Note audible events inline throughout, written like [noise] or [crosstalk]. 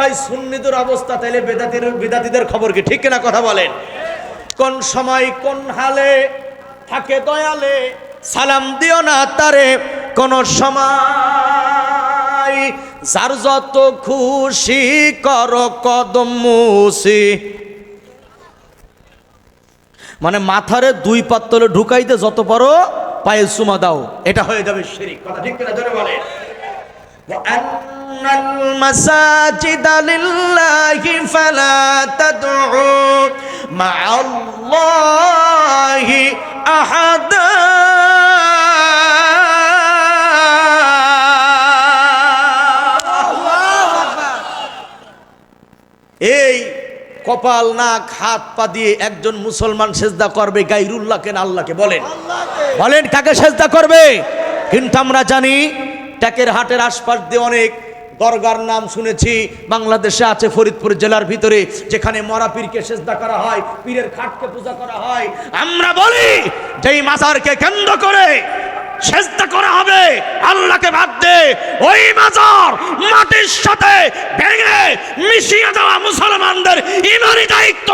হয় সুন্নিদের অবস্থা তাহলে বেদাতির, বেদাতিদের খবর কি? ঠিক কিনা কথা বলেন? কোন সময় কোন হালে থাকে দয়ালে, সালাম দিও না তারে। কোন সময় যার যত খুশি কর কদম মুসি। মানে মাথারে দুই পাত্তলে ঢুকাইতে যত পারো, পায়ে সুমা দাও। এটা হয়ে যাবে শিরিক। কথা ঠিক কিনা ধরে বলে المساجد لله فلا تدعوا مع الله أحدا এই কপাল নাক হাত পা দিয়ে একজন মুসলমান সেজদা করবে গাইরুল্লাহ কেন আল্লাহকে বলেন বলেন কাকে সেজদা করবে কিন্তু আমরা জানি ট্যাকের হাটের আশপাশ দিয়ে অনেক দরগার নাম শুনেছি। বাংলাদেশে আছে ফরিদপুর জেলার ভিতরে, যেখানে মরা পীরকে সেজদা করা হয়, পীরের খাটকে পূজা করা হয়। আমরা বলি, যেই মাজারকে কেন্দ্র করে সেজদা করা হবে, আল্লাহকে বাদ দে। ওই মাজার মাটির সাথে ভেঙে মিশিয়ে দেওয়া মুসলমানদের ইমানি দায়িত্ব।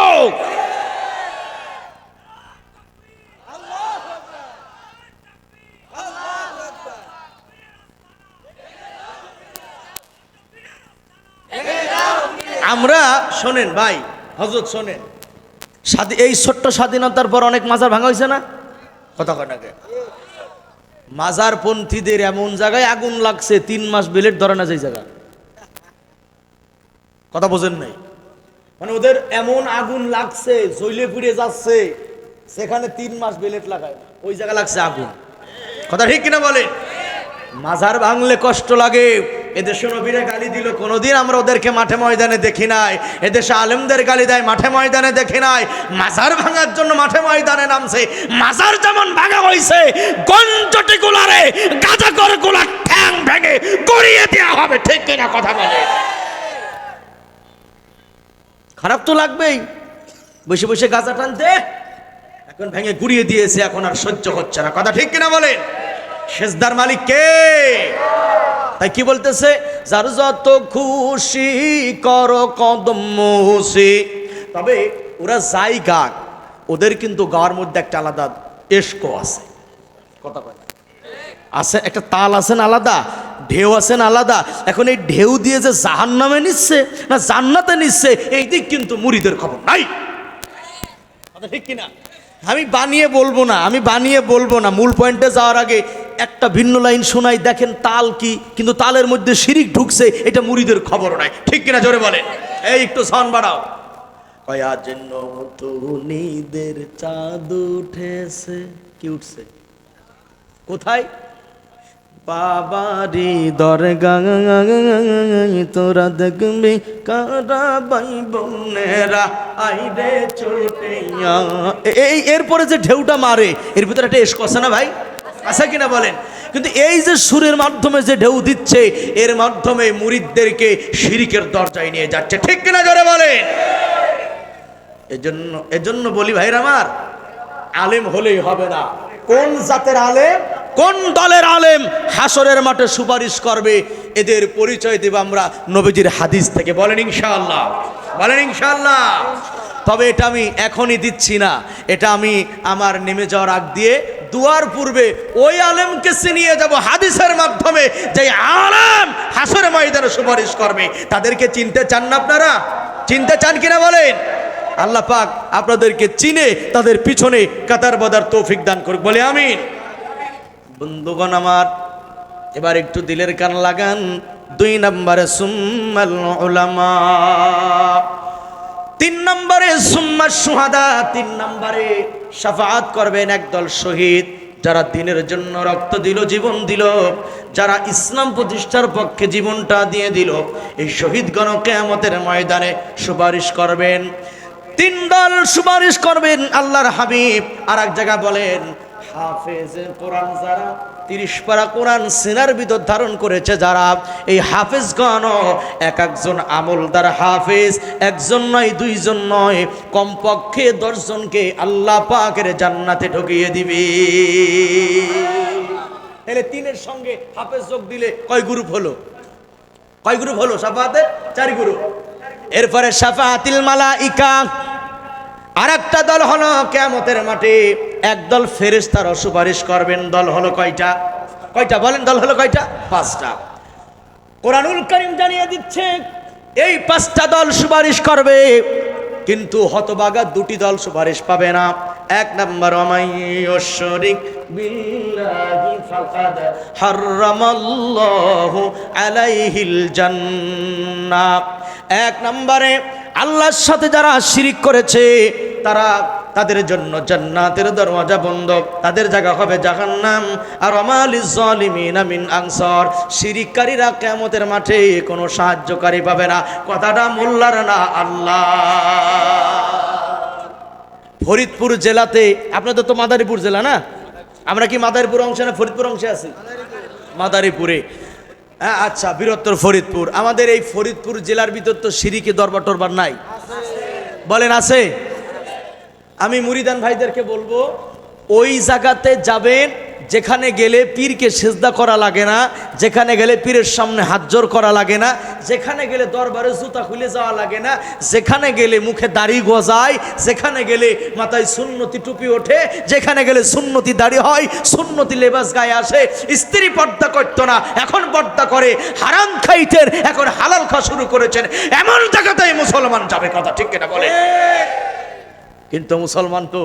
আমরা শোনেন ভাই হজরত শোনেন। স্বাধী- এই ছোট্ট স্বাধীনতার পর অনেক মাজার ভাঙা হয়েছে না? কথা কটাকে মাজার পন্থীদের এমন জায়গায় আগুন লাগছে, তিন মাস বেলেট ধরে না সেই জায়গা। কথা বোঝেন নাই? মানে ওদের এমন আগুন লাগছে জইলে পুড়ে যাচ্ছে, সেখানে তিন মাস বেলেট লাগায়। ওই জায়গা লাগছে আগুন। কথা ঠিক কিনা বলে মাজার ভাঙলে কষ্ট লাগে এদেশে নবীরা গালি দিল, কোনোদিন আমরা ওদেরকে মাঠে ময়দানে দেখি নাই। এদেশে আলেমদের গালি দেয়, মাঠে ময়দানে দেখি নাই। মাজার ভাঙার জন্য মাঠে ময়দানে নামছে। মাজার যেমন ভাঙা হয়েছে গঞ্জটি গুলারে গাজা করে গুলা ঠ্যাং ভেঙে গড়িয়ে দেওয়া হবে, ঠিক কিনা কথা বলে। খারাপ তো লাগবেই। বসে বসে গাজা টানতে। এখন ভেঙে গুড়িয়ে দিয়েছে, এখন আর সহ্য হচ্ছে না। কথা ঠিক কিনা বলেন? শেষদার মালিক কে? তাই কি বলতেছে? যার যত খুশি কর কদম তবে ওরা যাই গাক, ওদের কিন্তু গাওয়ার মধ্যে একটা আলাদা এসকো আছে। কথা কয় আছে, একটা তাল আছেন আলাদা? ঢেউ আছেন আলাদা? এখন এই ঢেউ দিয়ে যে জাহান নামে নিচ্ছে না জান্নাতে নিচ্ছে, এই দিক কিন্তু মুড়িদের খবর নাই। ঠিক কিনা? আমি বানিয়ে বলব না, আমি বানিয়ে বলব না। মূল পয়েন্টে যাওয়ার আগে একটা ভিন্ন লাইন শোনাই, দেখেন তাল কি, কিন্তু তালের মধ্যে শিরিক ঢুকছে, এটা মুড়িদের খবর নাই। ঠিক কিনা জোরে বলেন? এই একটু সন বাড়াও। চাঁদ উঠেছে। কি উঠছে? কোথায়? বাবারি দরগা তোরা দেখবি কারা বাই বোনেরা, আইরে চোটেয়া এই এরপরে যে ঢেউটা মারে, এর ভিতরে একটা এসক আছে না ভাই? আছে কিনা বলেন? কিন্তু এই যে সুরের মাধ্যমে যে ঢেউ দিচ্ছে, এর মাধ্যমে মুরিদদেরকে শিরিকের দরজায় নিয়ে যাচ্ছে। ঠিক কিনা জোরে বলেন? এজন্য এজন্য বলি ভাইরা আমার, আলেম হলেই হবে না। কোন জাতের আলেম? কোন দলের আলেম হাসরের মাঠে সুপারিশ করবে? এদের পরিচয় দেব আমরা নবীজির হাদিস থেকে। বলেন ইনশাআল্লাহ। বলেন ইনশাআল্লাহ। তবে এটা আমি এখনই দিচ্ছি না। এটা আমি আমার নেমে যাওয়ার আগ দিয়ে দুয়ার পূর্বে ওই আলেমকে চিনিয়ে যাব হাদিসের মাধ্যমে যে আলেম হাসরের ময়দানে সুপারিশ করবে। তাদেরকে চিনতে চান না আপনারা? চিনতে চান কিনা বলেন? আল্লাহ পাক আপনাদেরকে চিনে তাদের পিছনে কাতার বাদার তৌফিক দান করুক। বলে আমিন। বন্ধুগণ আমার, এবার একটু দিলের কান লাগান। দুই নম্বরে সুম্মাল উলামা, তিন নম্বরে সুম্মা সুহাদা, তিন নম্বরে সাফাত করবেন একদল শহীদ, যারা দিনের জন্য রক্ত দিল, জীবন দিল, যারা ইসলাম প্রতিষ্ঠার পক্ষে জীবনটা দিয়ে দিল। এই শহীদগণ কেয়ামতের ময়দানে সুপারিশ করবেন। তিন দল সুপারিশ করবেন, আল্লাহর হাবিব আর এক জায়গা বলেন হাফেজ কোরআন যারা, তিরিশ পারা কোরআন সিনার ভিতর ধারণ করেছে যারা, এই হাফেজগণ এক একজন আমলদার হাফেজ, একজন নয়, দুইজন নয়, কমপক্ষে দশজনকে আল্লাহ পাকের জান্নাতে ঢুকিয়ে দিবে। তাহলে তিনের সঙ্গে হাফেজ যোগ দিলে কয় গ্রুপ হলো? কয় গ্রুপ হলো? সাফাতের চার গ্রুপ। এরপরে সাফাতিল মালাইকা আর একটা দল হলো কেয়ামতের মাঠে। একদল ফেরেশতারা সুপারিশ করবেন, দল হলো কয়টা? কয়টা বলেন, দল হলো কয়টা? পাঁচটা। কোরআনুল করিম জানিয়ে দিচ্ছে, এই পাঁচটা দল সুপারিশ করবে, কিন্তু হতবাগা দুটি দল সুপারিশ পাবে না। এক নম্বর অমাইশ্বরিক বিল্লাহি আলাইহিল জান্নাহ। এক নম্বরে আল্লাহর সাথে যারা শিরিক করেছে, তারা তাদের জন্য জান্নাতের দরওয়াজা বন্ধ। তাদের জায়গা হবে জাহান্নাম। আর আমালিজ জালিমিন মিন আনসার। শিরিককারীরা কিয়ামতের মাঠে কোনো সাহায্যকারী পাবে না। কথাটা মোল্লার না, আল্লাহ। ফরিদপুর জেলাতে, আপনাদের তো মাদারীপুর জেলা না? আমরা কি মাদারীপুর অংশে না ফরিদপুর অংশে আছি? মাদারীপুরে। আচ্ছা বীরত্তর ফরিদপুর। আমাদের এই ফরিদপুর জেলার ভিতর তো সিরিকে দরবার টরবার নাই। বলেন, আছে? আমি মুরিদান ভাইদেরকে বলব, ওই জায়গাতে যাবেন যেখানে গেলে পীরকে সেজদা করা লাগে না যেখানে গেলে পীরের সামনে হাত জোর করা লাগে না যেখানে গেলে দরবারে জুতা খুলে যাওয়া লাগে না যেখানে গেলে মুখে দাড়ি গজায় যেখানে গেলে মাথায় সুন্নতি টুপি ওঠে যেখানে গেলে সুন্নতি দাড়ি হয় সুন্নতি লেবাস গায়ে আসে স্ত্রী পর্দা করতো না এখন পর্দা করে হারাম খাইতের এখন হালাল খাওয়া শুরু করেছেন এমন জায়গাতেই মুসলমান যাবে কথা ঠিক কিনা বলে? কিন্তু মুসলমান তো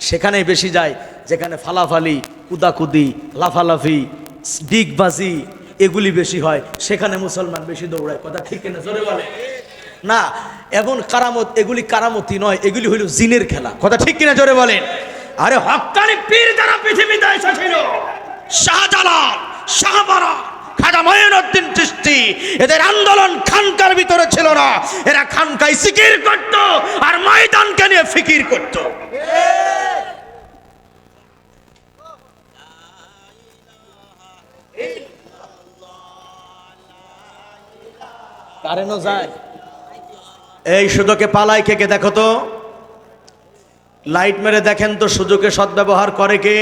সেখানেই বেশি যায় যেখানে ফালাফালি, কুদাকুদি, লাফালাফি, ডিগবাজি এগুলি বেশি হয়, সেখানে মুসলমান বেশি দৌড়ায়। কথা ঠিক না জোরে বলে না, এমন কারামত, এগুলি কারামতি নয়, এগুলি হইল জিনের খেলা। কথা ঠিক কিনা? জোরে বলেন। আরে হক্কানি পীর যারা পৃথিবীতে এসেছিল, শাহজালাল, শাহবারা, খাজা মঈনুদ্দিন চিশতি, এদের আন্দোলন খানকার ভিতরে ছিল না। এরা খানকায় সিকির করত আর ময়দানকে নিয়ে ফিকির করত। কারেন্টও যায়? এই সুযোগে পালাই কে কে দেখো তো? লাইট মেরে দেখেন তো সুযোগে সদ্ব্যবহার করে কে?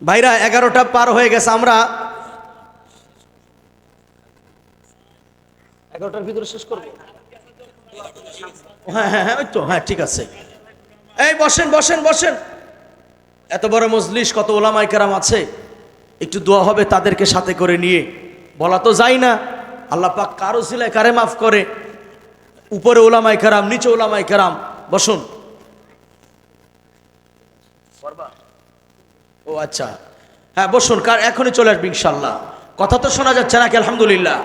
ভাইরা এগারোটা পার হয়ে গেছে আমরা। এগারোটার ভিতরে শেষ করব? হ্যাঁ হ্যাঁ হ্যাঁ ওই তো হ্যাঁ ঠিক আছে। এই বসেন বসেন বসেন। এত বড় মজলিস কত ওলামাই কেরাম আছে। একটু দোয়া হবে তাদেরকে সাথে করে নিয়ে। বলা তো যায় না, আল্লাহ পাক কারও সিলায় কারে মাফ করে। উপরে ওলামাই কেরাম, নিচে ওলামাই কেরাম, বসুন। ও আচ্ছা। হ্যাঁ বসুন, কার এখনই চলে আসবে ইনশাল্লাহ কথা তো শোনা যাচ্ছে নাকি, আলহামদুলিল্লাহ।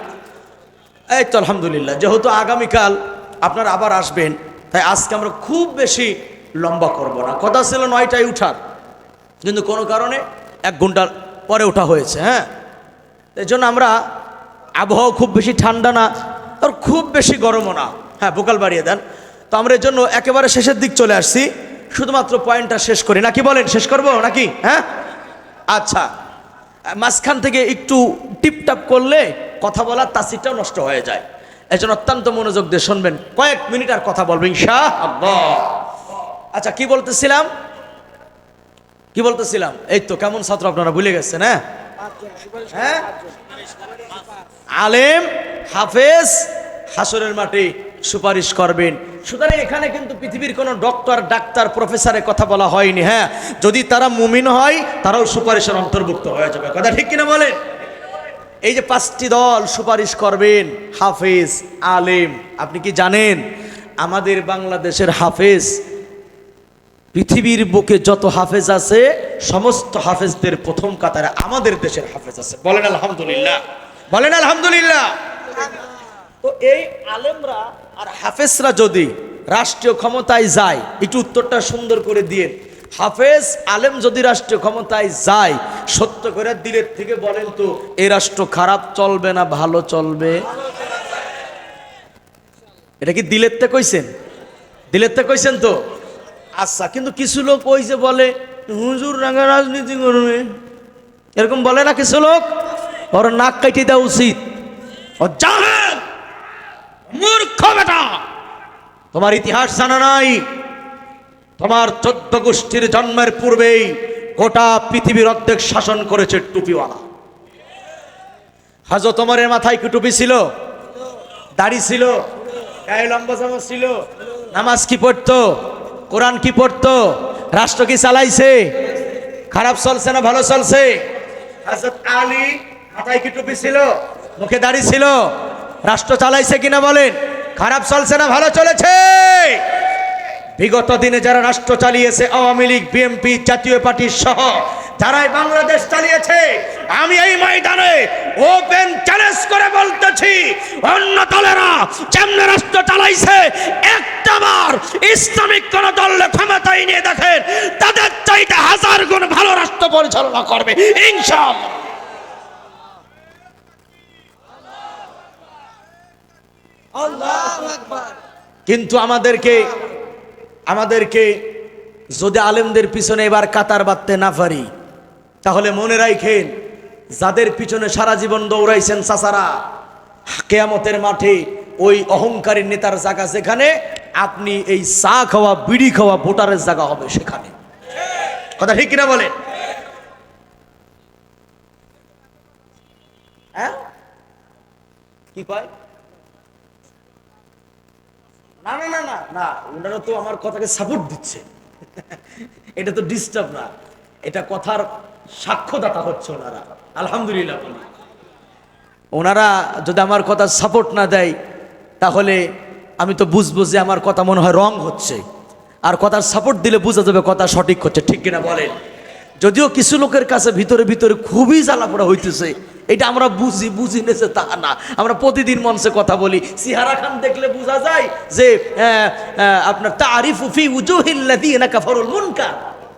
এই তো আলহামদুলিল্লাহ, যেহেতু আগামীকাল আপনারা আবার আসবেন, তাই আজকে আমরা খুব বেশি লম্বা করব না। কথা ছিল নয়টায় উঠার, কিন্তু কোনো কারণে এক ঘণ্টা পরে ওঠা হয়েছে হ্যাঁ? এই জন্য আমরা আবহাওয়া খুব বেশি ঠান্ডা না, আর খুব বেশি গরমও না। হ্যাঁ বোকাল বাড়িয়ে দেন। তো আমরা এর জন্য একেবারে শেষের দিক চলে আসছি। শুধুমাত্র পয়েন্টটা শেষ করি। নাকি বলেন, শেষ করব নাকি? হ্যাঁ? আচ্ছা মাঝখান থেকে একটু টিপটাপ করলে কথা বলার তাসিরটাও নষ্ট হয়ে যায়। এই জন্য অত্যন্ত মনোযোগ দিয়ে শুনবেন। কয়েক মিনিট আর কথা বলবেন শাহ আচ্ছা কি বলতেছিলাম? কি বলতেছিলাম? এই তো কেমন ছাত্র আপনারা ভুলে গেছেন হ্যাঁ? হ্যাঁ? আলেম, হাফেজ, হাসরের মাঠে সুপারিশ করবেন। সুতরাং এখানে কিন্তু পৃথিবীর কোনো ডক্টর, ডাক্তার, প্রফেসরের কথা বলা হয়নি হ্যাঁ? যদি তারা মুমিন হয়, তারাও সুপারিশের অন্তর্ভুক্ত হয়ে যাবে। কথা ঠিক কিনা বলেন? এই যে পাঁচটি দল সুপারিশ করবেন, হাফেজ, আলেম, আপনি কি জানেন? আমাদের বাংলাদেশের হাফেজ পৃথিবীর বুকে যত হাফেজ আছে, সমস্ত হাফেজদের প্রথম কাতারে আমাদের দেশের হাফেজ আছে। বলেন আলহামদুলিল্লাহ। বলেন আলহামদুলিল্লাহ। তো এই আলেমরা আর হাফেজরা যদি রাষ্ট্রীয় ক্ষমতায় যায়, একটু উত্তরটা সুন্দর করে দিয়ে হাফেজ, আলেম যদি রাষ্ট্রীয় ক্ষমতায় যায়, সত্য করে দিলের থেকে বলেন তো এই রাষ্ট্র খারাপ চলবে না, ভালো চলবে? এটা কি দিলের তে কইছেন? দিলের তে কইছেন তো? আচ্ছা কিন্তু কিছু লোক ওই যে বলে, হুজুর রাঙা রাজনীতি করবে। এরকম বলে না কিছু লোক? ওর নাক কাটি দেওয়া উচিত। ও মূর্খ বেটা। তোমার ইতিহাস জানা নাই। তোমার চোদ্দ গোষ্ঠীর জন্মের পূর্বেই গোটা পৃথিবীর অর্ধেক শাসন করেছে টুপিওয়ালা। হজরত ওমরের মাথায় কি টুপি ছিল? দাড়ি ছিল, গায়ে লম্বা চামচ ছিল, নামাজ কি পড়তো? কোরআন কি পড়তো? রাষ্ট্র কি চালাইছে? খারাপ চলছে না ভালো চলছে? কি টুপি ছিল? মুখে দাড়ি ছিল? রাষ্ট্র চালাইছে কিনা বলেন? খারাপ চলছে না ভালো চলেছে? বিগত দিনে যারা রাষ্ট্র চালিয়েছে, আওয়ামী লীগ, বিএনপি, জাতীয় পার্টির সহ যারাই বাংলাদেশ চালিয়েছে আমি এই ময়দানে ওপেন চ্যালেঞ্জ করে বলতেছি অন্য দলেরা যেমন রাষ্ট্র চালাইছে একটা বার ইসলামিক কোন দল ক্ষমতায় নিয়ে দেখেন তাদের চাইতে হাজার গুণ ভালো রাষ্ট্র পরিচালনা করবে ইনশাআল্লাহ। কিন্তু আমাদেরকে আমাদেরকে যদি আলেমদের পিছনে এবার কাতার বাঁধতে না পারি তাহলে মনে রাখেন যাদের পিছনে সারা জীবন দৌড়াইছেন চাচারা, কেয়ামতের মাঠে ওই অহংকারী নেতার জায়গা যেখানে, আপনি এই চা খাওয়া, বিড়ি খাওয়া ভোটারের জায়গা হবে সেখানে। কথা ঠিক কিনা বলেন? হ্যাঁ? কি কয়? না না না না না, ওনারা তো আমার কথাকে সাপোর্ট দিচ্ছে। [laughs] এটা তো ডিস্টার্ব না। এটা কথার সাক্ষ্যদাতা হচ্ছে ওনারা। আলহামদুলিল্লাহ বলি ওনারা যদি আমার কথা সাপোর্ট না দেয় তাহলে আমি তো বুঝব যে আমার কথা মনে হয় রং হচ্ছে। আর কথার সাপোর্ট দিলে বোঝা যাবে কথা সঠিক হচ্ছে ঠিক কিনা বলেন? যদিও কিছু লোকের কাছে ভিতরে ভিতরে খুবই জ্বালাপোড়া হইতেছে এটা আমরা বুঝি বুঝি নেছে তা না। আমরা প্রতিদিন মঞ্চে কথা বলি সিহারা খান দেখলে বোঝা যায় যে আহ, আহ, আপনার তারিফ ফি উজুহিল্লাযীনা কাফারুল মুনকার।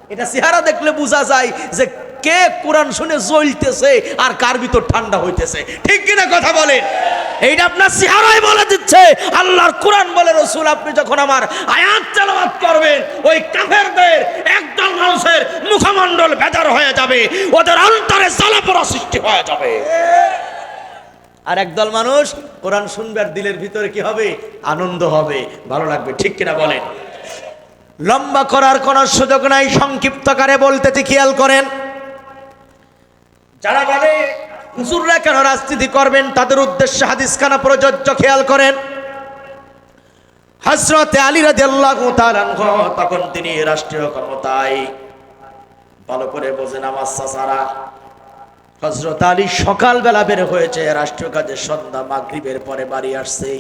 এটা চেহারা দেখলে বোঝা যায় যে কে কোরআন শুনে জ্বলতেছে আর কার ভিতর ঠান্ডা হইতেছে? ঠিক কিনা কথা বলেন? এইটা আপনার চেহারাই বলে দিচ্ছে। আল্লাহর কোরআন বলে, রসুল, আপনি যখন আমার আয়াত চালাবাত করবেন, ওই কাফেরদের, একদল মানুষের মুখমণ্ডল বেজার হয়ে যাবে। ওদের অন্তরে জ্বালাপোড়া সৃষ্টি হয়ে যাবে। আর একদল মানুষ কোরআন শুনবে আর দিলের ভিতরে কি হবে? আনন্দ হবে। ভালো লাগবে, ঠিক কিনা বলেন? লম্বা করার কোনো সুযোগ নাই সংক্ষিপ্তকারে বলতেছি খেয়াল করেন? যারা বলে, হুজুররা কেন রাজনীতি করবেন? তাদের উদ্দেশ্যে হাদিস খানা প্রযোজ্য, খেয়াল করেন। হজরতে আলী রাদিয়াল্লাহু তখন তিনি রাষ্ট্রীয় ক্ষমতায়। ভালো করে বোঝেন আমার হজরত আলী সকালবেলা বের হয়েছে, রাষ্ট্রীয় কাজে সন্ধ্যা, মাগরিবের পরে বাড়ি আসছে।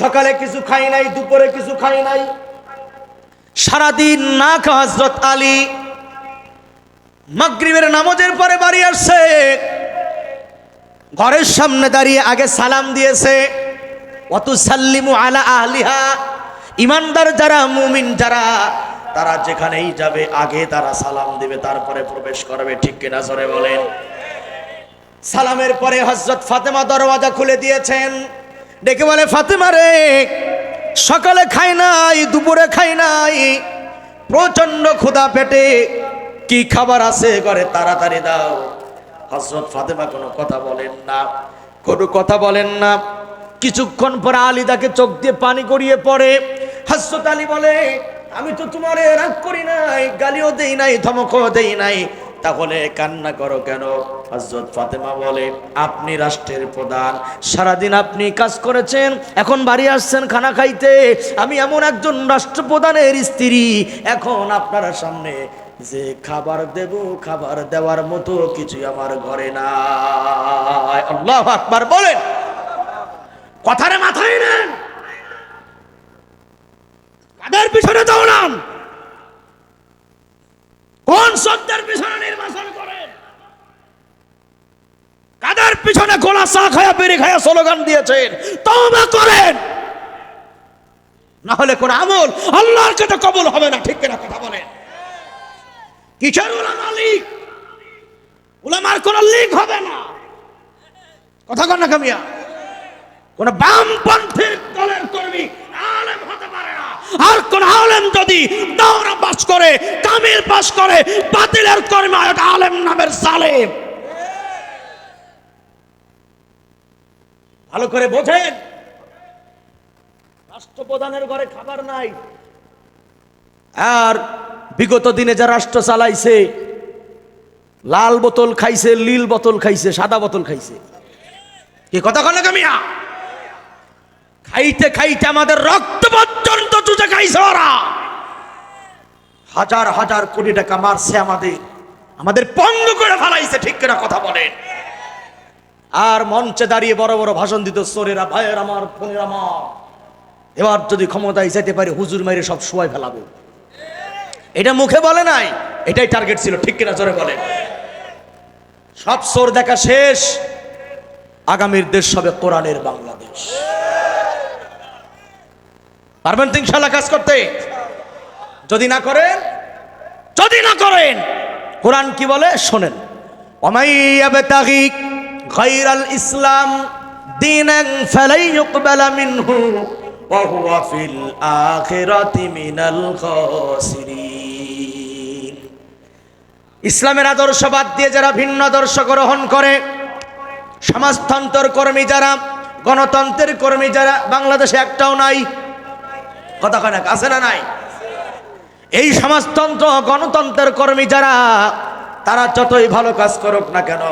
সকালে কিছু খাই নাই, দুপুরে কিছু খাই নাই। সারাদিন না খা হজরত আলী। মাগরিবের নামাজের পরে বাড়ি আসছে। ঘরের সামনে দাঁড়িয়ে আগে সালাম দিয়েছে। অত সাল্লিমু আলা আহলিহা। ইমানদার যারা, মুমিন যারা, তারা যেখানেই যাবে, আগে তারা সালাম দিবে, তারপরে প্রবেশ করবে। ঠিক কিনা জোরে বলেন? সালামের পরে হজরত ফাতেমা দরওয়াজা খুলে দিয়েছেন। ডেকে বলে, ফাতেমা রে, সকালে খাই নাই, দুপুরে খাই নাই প্রচণ্ড ক্ষুধা পেটে কি খাবার আছে? ঘরে তাড়াতাড়ি দাও। হজরত ফাতেমা কোনো কথা বলেন না। কোনো কথা বলেন না। কিছুক্ষণ পরে আলিদাকে চোখ দিয়ে পানি গড়িয়ে পড়ে। হজরত আলী বলে, আমি তো তোমার রাগ করি নাই, গালিও দেই নাই, ধমকও দেই নাই। তাহলে কান্না করো কেন? হজরত ফাতেমা বলে, আপনি রাষ্ট্রের প্রধান। সারাদিন আপনি কাজ করেছেন, এখন বাড়ি আসছেন খানা খাইতে। আমি এমন একজন রাষ্ট্রপ্রধানের স্ত্রী। এখন আপনার সামনে যে খাবার দেব, খাবার দেওয়ার মতো কিছু আমার ঘরে নাই। আল্লাহ আকবার বলেন। কথারে মাথায় নেন। কাদের পিছনে দৌড়ান? কোন শব্দের পিছনে নির্বাচন করেন? কাদের পিছনে গোলা চা খায়া বেরি খায়া স্লোগান দিয়েছেন? তওবা করেন। না হলে কোন আমল আল্লাহর কাছে কবুল হবে না, ঠিক কিনা কথা বলেন। কিসের উলামা লীগ? উলামার কোন লীগ হবে না। কথা কন না কামিয়া কোন বামপন্থী দলের কর্মী আলেম হতে পারে না। আর কোন আলেম যদি দৌড়া পাস করে, কামিল পাস করে, বাতিলের কর্মী আলেম নামের সালেম। ভালো করে বোঝেন। রাষ্ট্রপ্রধানের ঘরে খাবার নাই। আর বিগত দিনে যা রাষ্ট্র চালাইছে, লাল বোতল খাইছে, নীল বোতল খাইছে, সাদা বোতল খাইছে। কি কথা কলে কামিয়া খাইতে খাইতে আমাদের রক্ত পর্যন্ত চুচে খাইছে ওরা। হাজার হাজার কোটি টাকা মারছে আমাদের। আমাদের পঙ্গ করে ফেলাইছে, ঠিক কিনা কথা বলেন? আর মঞ্চে দাঁড়িয়ে বড় বড় ভাষণ দিত, সোরেরা, ভাইয়ের আমার ফোনের আমার। এবার যদি ক্ষমতায় যেতে পারি, হুজুর মাইরে সব সময় ফেলাবো। এটা মুখে বলে নাই, এটাই টার্গেট ছিল, ঠিক কিনা জোরে বলে সব সোর দেখা শেষ, আগামীর দেশ হবে কোরআনের বাংলাদেশ। পারবেন তো ইনশাল্লাহ কাজ করতে? যদি না করেন, যদি না করেন, কোরআন কি বলে? শোনেন। গায়রাল ইসলাম মিনহু মিনাল খাসিরিন। ইসলামের আদর্শ বাদ দিয়ে যারা ভিন্ন আদর্শ গ্রহণ করে সমাজতন্ত্র কর্মী যারা, গণতন্ত্রের কর্মী যারা, বাংলাদেশে একটাও নাই। কথা কয় না, আছে না নাই? এই সমাজতন্ত্র, গণতন্ত্রের কর্মী যারা, তারা যতই ভালো কাজ করুক না কেন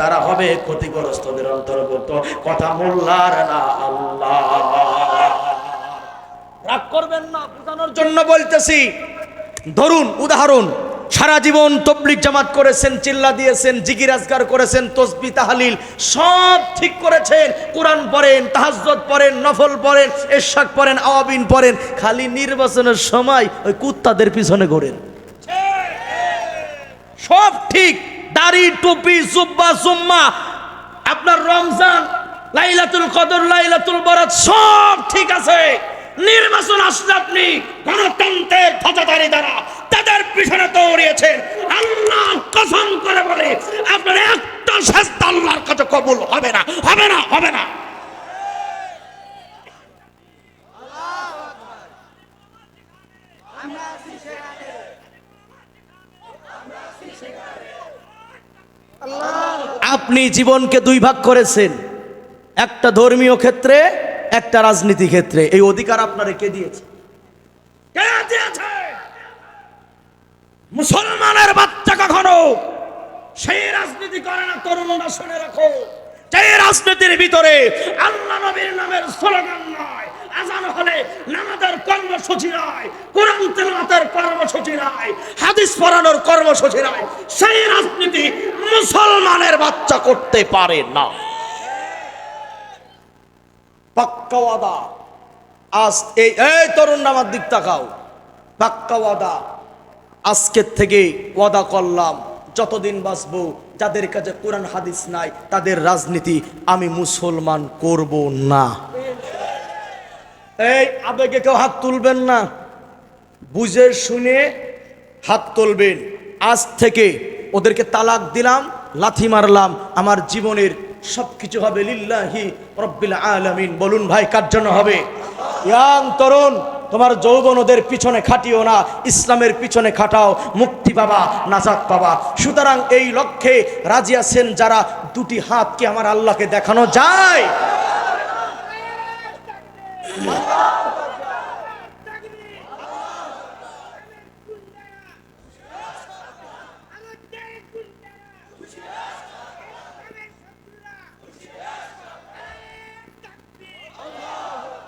তারা হবে ক্ষতিগ্রস্তদের অন্তর্ভুক্ত। কথা মোল্লার না আল্লাহ। রাগ করবেন না, বোঝানোর জন্য বলতেছি, ধরুন, উদাহরণ, সারা জীবন তবলিক জামাত করেছেন, চিল্লা দিয়েছেন জিগির আজগার করেছেন, তসবি তাহালিল, সব ঠিক করেছেন, কোরআন পড়েন তাহাজ্জত পড়েন, নফল পড়েন এরশাক পড়েন, আওয়াবিন পড়েন, খালি নির্বাচনের সময় ওই কুত্তাদের পিছনে ঘোরেন। সব ঠিক, দাড়ি, টুপি, জুব্বা, জুম্মা, আপনার রমজান, লাইলাতুল কদর, লাইলাতুল বরাত সব ঠিক আছে। নির্বাচন আসলে আপনি গণতন্ত্রের ধ্বজাধারী দ্বারা তাদের পিছনে দৌড়িয়েছেন। আল্লাহ কসম করে বলে, আপনার একটা শাস্তি আল্লাহর কাছে কবুল হবে না হবে না হবে না। আপনি জীবনকে দুই ভাগ করেছেন। একটা ধর্মীয় ক্ষেত্রে একটা রাজনীতি ক্ষেত্রে এই অধিকার আপনারে কে দিয়েছে? মুসলমানের বাচ্চা কখনো সেই রাজনীতি করে না তরুণরা শুনে রাখো। যে রাজনীতির ভিতরে আল্লাহ নবীর নামের স্লোগান নয়, আজান হলে নামাজের কর্মসূচি নয়, কোরআন তেলাওয়াতের কর্মসূচি নয়, হাদিস পড়ানোর কর্মসূচি নয়, সেই রাজনীতি মুসলমানের বাচ্চা করতে পারে না। পাক্কা ওয়াদা আজ এই এই তরুণ আমার দিক তাকাও। পাক্কা ওয়াদা আজকের থেকে ওয়াদা করলাম, যতদিন বাঁচবো, যাদের কাছে কোরআন হাদিস নাই, তাদের রাজনীতি আমি মুসলমান করব না। এই আবেগে কেউ হাত তুলবেন না। বুঝে শুনে হাত তুলবেন। আজ থেকে ওদেরকে তালাক দিলাম, লাথি মারলাম, আমার জীবনের সব কিছু হবে লিল্লাহি রব্বিল আলামিন। বলুন ভাই, কার জন্য হবে? ইয়াং তরুণ, তোমার যৌবন ওদের পিছনে খাটিও না, ইসলামের পিছনে খাটাও, মুক্তি পাবা, নাজাত পাবা। সুতরাং এই লক্ষ্যে রাজি আছেন যারা, দুটি হাতকে আমার আল্লাহকে দেখানো যায়?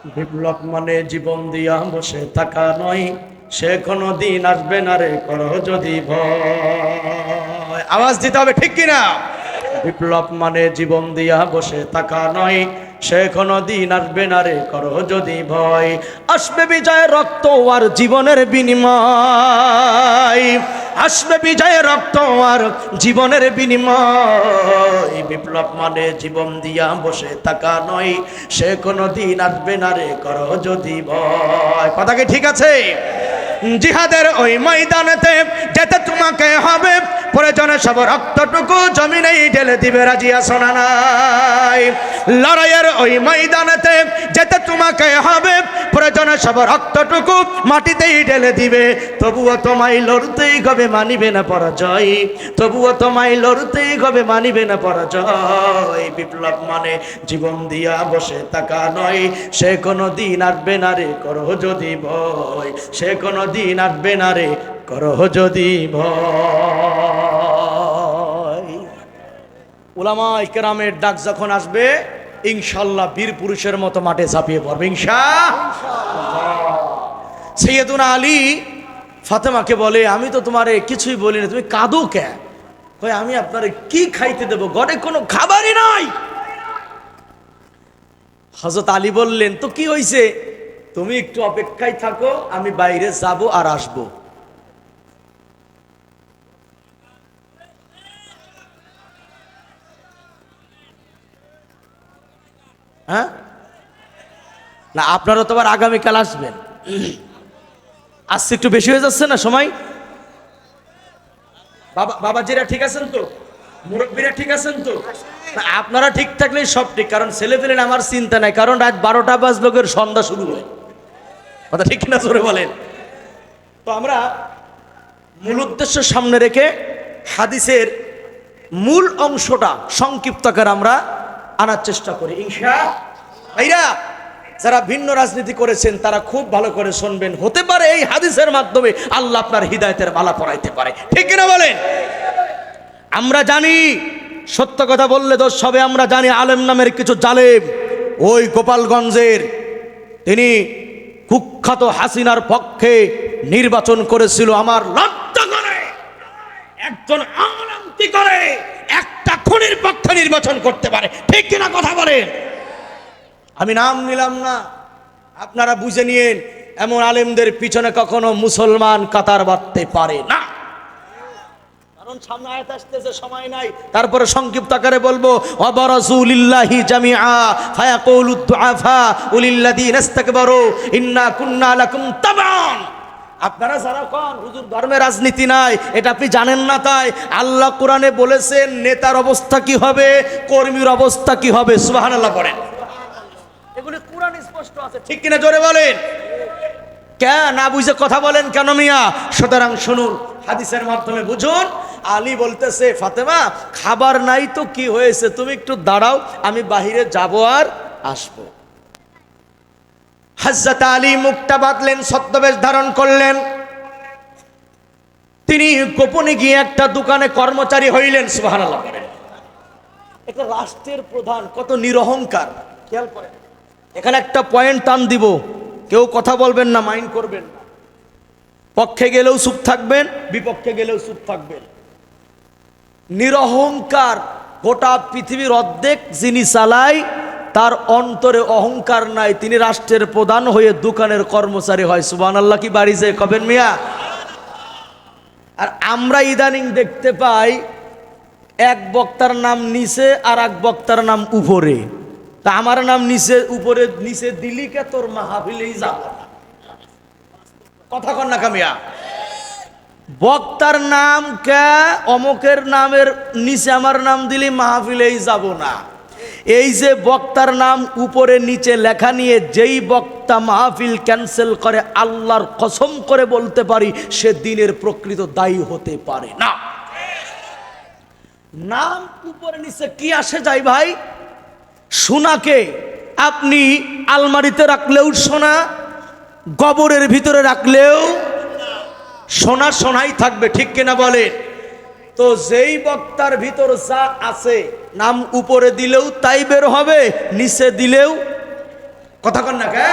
বিপ্লব মানে জীবন দিয়া বসে থাকা নয়, সে কোনো দিন আসবে না রে, করো যদি ভয়। আওয়াজ দিতে হবে ঠিক কিনা? বিপ্লব মানে জীবন দিয়া বসে থাকা নয়, সে কোনো দিন আসবে না রে, করো যদি ভয়। আসবে বিজয় রক্ত আর জীবনের বিনিময়। আসবে বিজয় রক্ত আর জীবনের বিনিময়। বিপ্লব মানে জীবন দিয়া বসে থাকা নয়, সে কোনো দিন আসবে না রে, করো যদি ভয়। কথা কি ঠিক আছে? জিহাদের ওই ময়দানেতে যেতে তোমাকে হবে প্রয়োজনে সব রক্তটুকু জমিনেই ঢেলে দিবে রাজিয়া শোনা নাই? লড়াইয়ের ওই ময়দানেতে যেতে তোমাকে হবে প্রয়োজনে সব রক্তটুকু মাটিতেই ঢেলে দিবে। তবুও তোমায় লড়তেই হবে, মানিবে না পরাজয়। তবুও তোমায় লড়তেই হবে, মানিবে না পরাজয়। বিপ্লব মানে জীবন দিয়া বসে থাকা নয়। সে কোনো দিন আসবে না রে, করো যদি ভয়। সে কোনো দিন আসবে না রে করো যদি ওলামা কেরামের ডাক যখন আসবে, ইনশাল্লাহ বীর পুরুষের মতো মাঠে ঝাঁপিয়ে পড়বে ইনশা সৈয়দুনা আলী ফাতেমাকে বলে, আমি তো তোমারে কিছুই বলিনি, তুমি কাঁদো কে? কয়, আমি আপনারে কি খাইতে দেবো? ঘরে কোনো খাবারই নাই। হজরত আলী বললেন, তো কি হয়েছে তুমি একটু অপেক্ষায় থাকো, আমি বাইরে যাব আর আসব। হ্যাঁ? না আপনারা তো আবার আগামীকাল আসবেন আসছে একটু বেশি হয়ে যাচ্ছে না সময়? বাবা, বাবাজিরা ঠিক আছেন তো? মুরব্বীরা ঠিক আছেন তো? আপনারা ঠিক থাকলেই সব ঠিক, কারণ ছেলে পেলেন আমার চিন্তা নাই, কারণ রাত বারোটা বাজ লোকের সন্ধ্যা শুরু হয়। কথা ঠিক না জোরে বলেন? তো আমরা মূল উদ্দেশ্য সামনে রেখে হাদিসের মূল অংশটা সংক্ষিপ্তকার আমরা আনার চেষ্টা করি, ইনশা। ভাইরা, যারা ভিন্ন রাজনীতি করেছেন, তারা খুব ভালো করে শুনবেন। হতে পারে এই হাদিসের মাধ্যমে আল্লাহ আপনার হৃদায়তের মালা পড়াইতে পারে। ঠিক কিনা বলেন? আমরা জানি, সত্য কথা বললে দোষ হবে, আমরা জানি আলেম নামের কিছু জালেম ওই গোপালগঞ্জের, তিনি কুখ্যাত হাসিনার পক্ষে নির্বাচন করেছিল আমার লজ্জা করে। একজন কি করে একটা খুনির পক্ষে নির্বাচন করতে পারে। ঠিক কিনা কথা বলেন? আমি নাম নিলাম না। আপনারা বুঝে নিয়েন, এমন আলেমদের পিছনে কখনো মুসলমান কাতার বাঁধতে পারে না। কারণ সামনে সময় নাই। তারপরে সংক্ষিপ্ত বলব কুন্না লাকুম আপনারা যারা কন, হুজুর ধর্মে রাজনীতি নাই, এটা আপনি জানেন না তাই। আল্লাহ কোরআনে বলেছেন, নেতার অবস্থা কি হবে, কর্মীর অবস্থা কি হবে, সুবহানাল্লাহ পড়েন এগুলি কোরআন স্পষ্ট আছে, ঠিক কিনা জোরে বলেন? কেন না বুঝে কথা বলেন কেন মিয়া? সুতরাং শুনুন, হাদিসের মাধ্যমে বুঝুন। আলী বলতেছে, ফাতেমা, খাবার নাই তো কি হয়েছে? তুমি একটু দাঁড়াও, আমি বাহিরে যাব আর আসব। হাজরত আলী মুখটা বাঁধলেন, ছদ্মবেশ ধারণ করলেন। তিনি গোপনে গিয়ে একটা দোকানে কর্মচারী হইলেন, সুবহানাল্লাহ। একটা রাষ্ট্রের প্রধান, কত নিরহংকার, খেয়াল করেন। এখানে একটা পয়েন্ট টান দিব, কেউ কথা বলবেন না, মাইন্ড করবেন না। পক্ষে গেলেও চুপ থাকবেন, বিপক্ষে গেলেও চুপ থাকবেন। নিরহংকার, গোটা পৃথিবীর অর্ধেক যিনি চালায় তার অন্তরে অহংকার নাই, তিনি রাষ্ট্রের প্রধান হয়ে দোকানের কর্মচারী হয়। সুবান আল্লাহ কি বাড়ি যায় কবেন মিয়া? আর আমরা ইদানিং দেখতে পাই, এক বক্তার নাম নিচে আর এক বক্তার নাম উপরে। তা আমার নাম নিচে, উপরে, নিচে দিলি কে তোর মাহফিলেই যাব কথা কন না কামিয়া বক্তার নাম কে, অমকের নামের নিচে আমার নাম দিলি মাহফিলেই যাব না। এই যে বক্তার নাম উপরে নিচে লেখা নিয়ে যেই বক্তা মাহফিল ক্যান্সেল করে আল্লাহর কসম করে বলতে পারি, সে দিনের প্রকৃত দায়ী হতে পারে না। নাম উপরে নিচে কি আসে যায় ভাই? সোনাকে আপনি আলমারিতে রাখলেও সোনা গবরের ভিতরে রাখলেও সোনা সোনাই থাকবে, ঠিক কিনা বলে তো যেই বক্তার ভিতর যা আছে নাম উপরে দিলেও তাই বের হবে, নিচে দিলেও কথা কন না কে?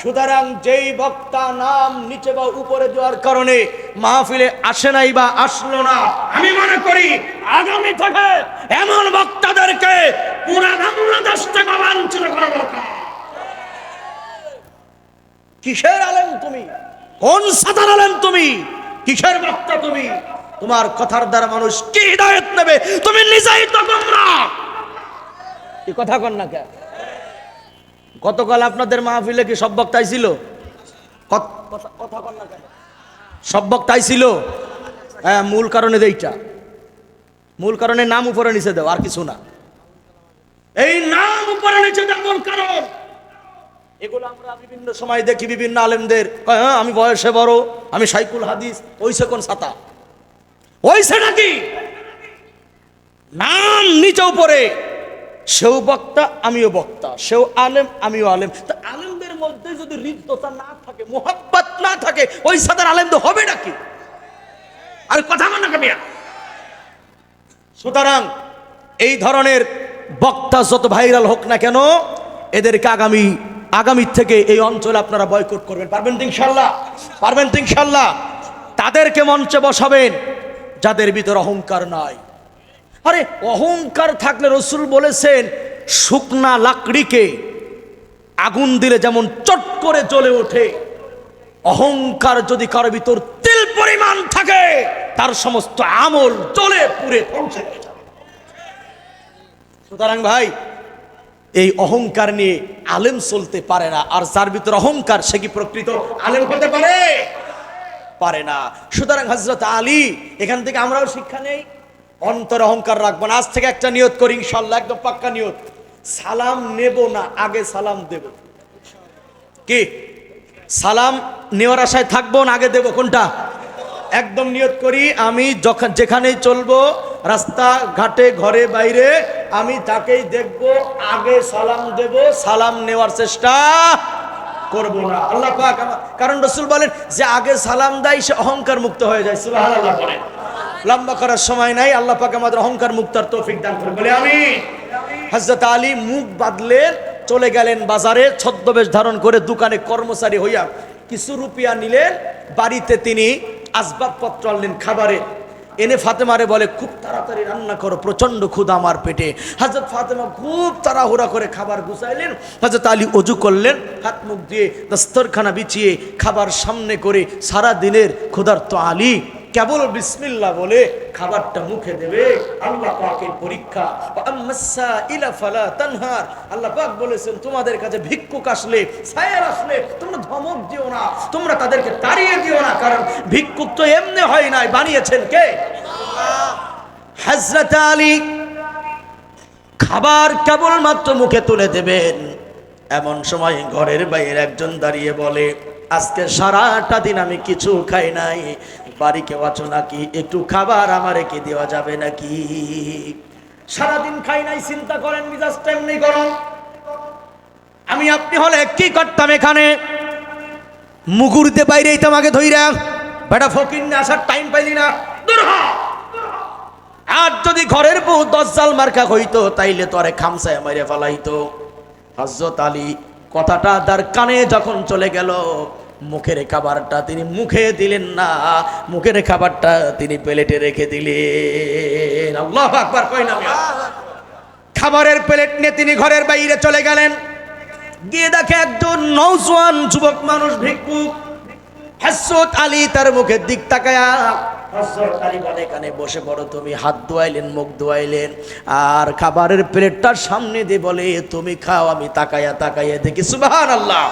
সুতরাং যেই বক্তা নাম নিচে বা উপরে দেওয়ার কারণে মাহফিলে আসে নাই বা আসলো না, আমি মনে করি আগামী থেকে এমন বক্তাদেরকে পুরা বাংলাদেশ থেকে বাঞ্ছিত করা দরকার। কিসের আলেম তুমি? কোন সাদার আলেম তুমি? কিসের বক্তা তুমি? তোমার কথার দ্বারা মানুষ কি হৃদায়ত নেবে? তুমি নিজেই তো তোমরা এই কথা কন না কেন? গতকাল আপনাদের মাহফিলে কি সব বক্তাই ছিল? সব বক্তাই ছিল? হ্যাঁ মূল কারণে এইটা মূল কারণে নাম উপরে নিচে দেও আর কিছু না। এই নাম উপরে নিচে দেওয়ার মূল কারণ। এগুলো আমরা বিভিন্ন সময় দেখি বিভিন্ন আলেমদের। হ্যাঁ আমি বয়সে বড় আমি সাইকুল হাদিস ওইসে কোন ছাতা ওইসে নাকি? নাম নিচে উপরে। সেও বক্তা, আমিও বক্তা। সেও আলেম, আমিও আলেম। তা আলেমদের মধ্যে যদি হৃদ্যতা না থাকে, মোহাব্বত না থাকে, ওই সাদার আলেম তো হবে নাকি? আর কথা মানে কামিয়া সুতরাং এই ধরনের বক্তা যত ভাইরাল হোক না কেন, এদেরকে আগামী আগামী থেকে এই অঞ্চলে আপনারা বয়কট করবেন। পারবেন তো ইনশাল্লাহ? পারবেন তো ইনশাল্লাহ? তাদেরকে মঞ্চে বসাবেন। যাদের ভিতর অহংকার নাই। আরে, অহংকার থাকলে রসুল বলেছেন, শুকনা লাকড়িকে আগুন দিলে যেমন চট করে জ্বলে ওঠে, অহংকার যদি কারও ভিতর তিল পরিমাণ থাকে, তার সমস্ত আমল জ্বলে পুড়ে যাবে। সুতরাং ভাই, এই অহংকার নিয়ে আলেম চলতে পারে না, আর যার ভিতর অহংকার, সে কি প্রকৃত আলেম হতে পারে? পারে না। সুতরাং হজরত আলী, এখান থেকে আমরাও শিক্ষা নেই। অন্তর অহংকার রাখব না। আজ থেকে একটা নিয়ত করি ইনশাল্লাহ একদম পাক্কা নিয়ত। সালাম নেব না, আগে সালাম দেব। কি? সালাম নেওয়ার আশায় থাকব না, আগে দেব কোনটা? একদম নিয়ত করি, আমি যখন যেখানেই চলবো, রাস্তা, ঘাটে, ঘরে, বাইরে, আমি তাকেই দেখব, আগে সালাম দেব, সালাম নেওয়ার চেষ্টা করব না। আল্লাহ পাক কারণ রসুল বলেন, যে আগে সালাম দেয়, সে অহংকার মুক্ত হয়ে যায়। বলেন। লম্বা করার সময় নাই, আল্লাহ পাক আমাদের অহংকার মুক্তার তৌফিক দান করে বলে আমি হজরত আলী মুখ বাদলেন চলে গেলেন বাজারে, ছদ্মবেশ ধারণ করে দোকানে কর্মচারী হইয়া কিছু রুপিয়া নিলেন। বাড়িতে তিনি আসবাবপত্র আনলেন খাবারে। এনে ফাতেমারে বলে, খুব তাড়াতাড়ি রান্না করো, প্রচণ্ড ক্ষুধা আমার পেটে। হাজরত ফাতেমা খুব তাড়াহুড়া করে খাবার গুছাইলেন। হাজরত আলী অজু করলেন, হাত মুখ দিয়ে দস্তরখানা বিছিয়ে খাবার সামনে করে সারা দিনের ক্ষুধার্ত আলী কেবল বিসমিল্লাহ বলে খাবারটা মুখে দেবে। আল্লাহ পাকের পরীক্ষা। তানহার। আল্লাহ পাক বলেছেন, তোমাদের কাছে ভিক্ষুক আসলে, সায়ার আসলে, তোমরা ধমক দিও না। তোমরা তাদেরকে তাড়িয়ে দিও না, কারণ ভিক্ষুক তো এমনি হয় নাই। বানিয়েছেন কে? হযরত আলী খাবার কেবলমাত্র মুখে তুলে দেবেন। এমন সময় ঘরের বাইরে একজন দাঁড়িয়ে বলে, আজকে সারাটা দিন আমি কিছু খাই নাই। বাড়ি কেউ আছো নাকি? একটু খাবার আমারে কি দেওয়া যাবে নাকি? সারাদিন খাই নাই, চিন্তা করেন মিজাজটা এমনি গরম। আমি আপনি হলে কি করতাম এখানে? মুগুরতে বাইরে আগে ধইরা। বেটা ফকির না আসার টাইম পাইলি না। আর যদি ঘরের বউ দজ্জাল মার্কা হইতো, তাইলে তো আরে খামসায় মাইরে ফেলাইতো। হজরত আলী কথাটা তার কানে যখন চলে গেল মুখের খাবারটা তিনি মুখে দিলেন না। মুখের খাবারটা তিনি প্লেটে রেখে দিলেন। কই না খাবারের প্লেট নিয়ে তিনি ঘরের বাইরে চলে গেলেন। গিয়ে দেখে একজন নৌজোয়ান যুবক মানুষ, ভিক্ষুক হাসত আলী তার মুখের দিক তাকায়া। হজরত আলী এখানে বসে পড়ো তুমি, হাত ধোয়াইলেন, মুখ ধোয়াইলেন, আর খাবারের প্লেটটার সামনে দিয়ে বলে, তুমি খাও, আমি তাকায়া তাকাইয়া দেখি। সুবাহান আল্লাহ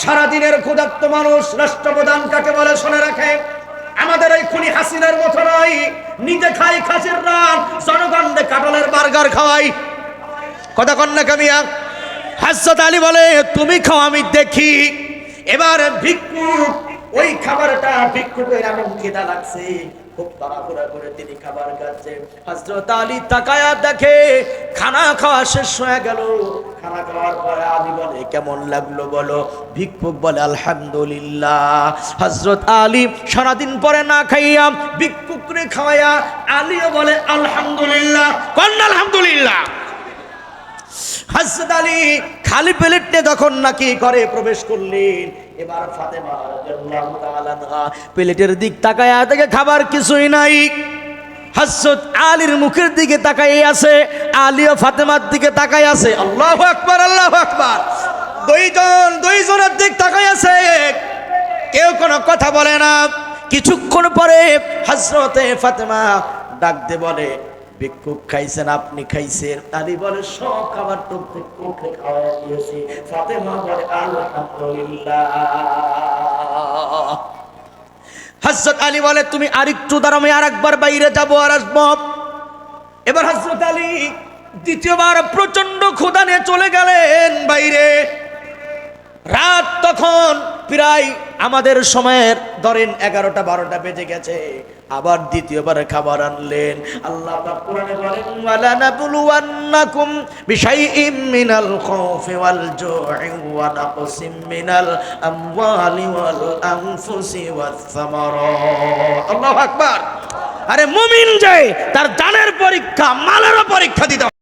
সারাদিনের ক্ষুধার্ত মানুষ রাষ্ট্রপ্রধান কাকে বলে শুনে রাখে? আমাদের এই খুনি হাসিনার মতো নয়। নিজে খাই খাসির রান জনগণকে কাটলের বার্গার খাওয়াই। কথা কন্যা কামিয়া। হাসত আলী বলে, তুমি খাও, আমি দেখি। এবার ভিক্ষুক ওই খাবারটা ভিক্ষুকের এমন খিদা লাগছে। খুব তাড়াহুড়া করে তিনি খাবার হজরত আলী তাকায়া দেখে, খানা খাওয়া শেষ হয়ে গেল। খানা খাওয়ার পরে আলী বলে, কেমন লাগল বলো? ভিক্ষুক বলে, আলহামদুলিল্লাহ। হজরত আলী সারাদিন পরে না খাইয়া ভিক্ষুকরে খাওয়াইয়া আলীও বলে, আলহামদুলিল্লাহ। কন্যা, আলহামদুলিল্লাহ। হাসদ আলী খালি প্লেট নিয়ে যখন নাকি ঘরে প্রবেশ করলেন, এবার ফাতেমা প্লেটের দিক তাকায়া থেকে খাবার কিছুই নাই। হাসত আলীর মুখের দিকে তাকাই আছে, আলী ও ফাতেমার দিকে তাকাই আছে। আল্লাহু আকবার আল্লাহু আকবার। দুইজন, দুইজনের দিক তাকাই আছে। কেউ কোনো কথা বলে না। কিছুক্ষণ পরে হজরতে ফাতেমা ডাক দে বলে ভিক্ষুক খাইছেন, আপনি খাইছেন। বলে তো খাওয়া বলে, আলহামদুলিল্লাহ। আলী বলে, তুমি আরেকটু দাঁড়াও, আমি আর একবার বাইরে যাব আর আসব। এবার হজরত আলী দ্বিতীয়বার প্রচণ্ড ক্ষুধা নিয়ে চলে গেলেন বাইরে। রাত তখন প্রায় আমাদের সময়ের, ধরেন এগারোটা, বারোটা বেজে গেছে। আবার দ্বিতীয়বার খাবার আনলেন। আল্লাহ মিনাল আরে মুমিন যায় তার দানের পরীক্ষা, মালেরও পরীক্ষা দিতে।